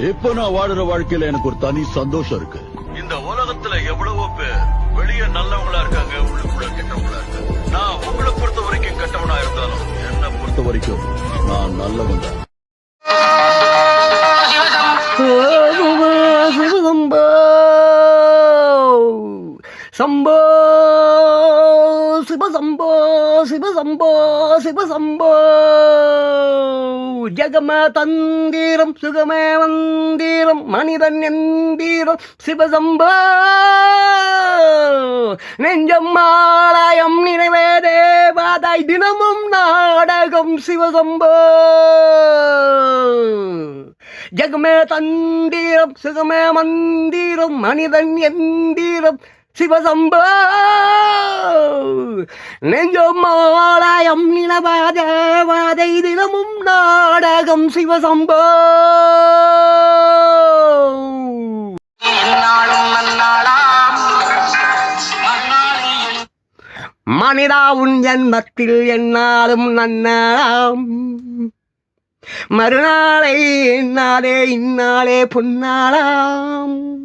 இப்ப நான் வாடுற வாழ்க்கையில எனக்கு ஒரு தனி சந்தோஷம் இருக்கு. இந்த உலகத்துல எவ்வளவோ பேர் வெளியே நல்லவங்களா இருக்காங்க உள்ளுக்குள்ள கெட்டவங்களா இருக்காங்க. நான் உங்களை பொறுத்த வரைக்கும் கெட்டவனா இருந்தாலும் என்ன பொறுத்த வரைக்கும் நான் நல்லவன் தான். சம்போ. சிவசம்போ சிவசம்போ சிவசம்போ. ஜெகம தந்திரம் சுகமே மந்திரம் மனிதன் எந்தீரம் சிவசம்போ. நெஞ்சம் ஆலயம் நினைவே தேவாதாய் தினமும் நாடகம் சிவசம்போ. ஜெகமே தந்திரம் சுகமே மந்திரம் மனிதன் எந்தீரம். சிவசம்போ. நெஞ்சமாலயம் நிலவாதேவாதை தினமும் நாடகம் சிவசம்போ. மனிதா உன் ஜன்மத்தில் என்னாலும் நன்னாளாம். மறுநாளை என்னாலே இந்நாளே பொன்னாளாம்.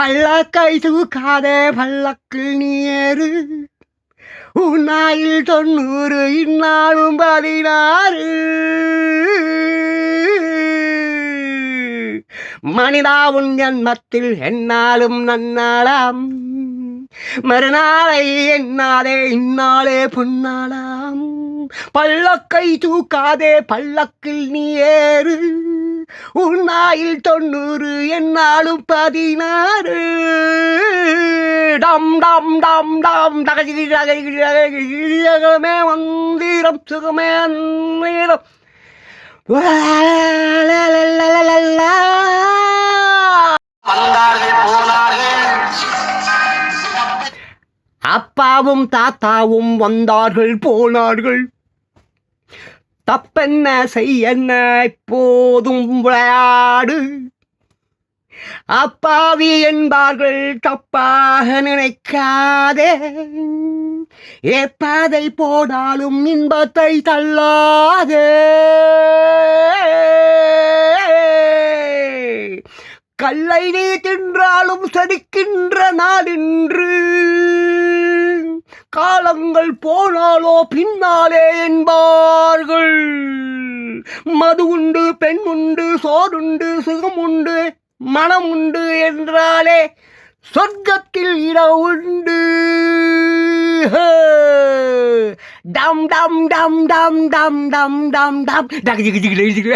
பல்லக்கை தூக்காதே பள்ளக்கில் நீ ஏறு. உன்னாயில் தொண்ணூறு இந்நாளும் பதினாறு. மனிதா உன் ஜன்மத்தில் என்னாலும் நன்னாளாம். மறுநாளை என்னாலே இந்நாளே பொன்னாளாம். பல்லக்கை தூக்காதே பல்லக்கில் நீ ஏறு. உன்னாயில் தொண்ணூறு என்னாலும் பதினாறு. டம் டம் டம் டம் தகஜி தகஜமே மந்திரம் சுகமே அந்நீரம் அப்பாவும் தாத்தாவும் வந்தார்கள் போனார்கள். தப்பென்ன செய்யன்ன இப்போதும் விளையாடு அப்பாவி என்பார்கள் தப்பாக நினைக்காதே. ஏப்பாதை போடாலும் இன்பத்தை தள்ளாதே. கல்லை நீ தின்றாலும் சதிக்கின்ற நாளின்று காலங்கள் போனாலோ பின்னாலே என்பார்கள். மது உண்டு பெண் உண்டு சோடுண்டு சுகம் உண்டு மனம் உண்டு என்றாலே சொர்க்கத்தில் இட உண்டு. டம் டம் டம் டம் டம் டம் டம் டம். டக் ஜிகு ஜிகு ஜிகு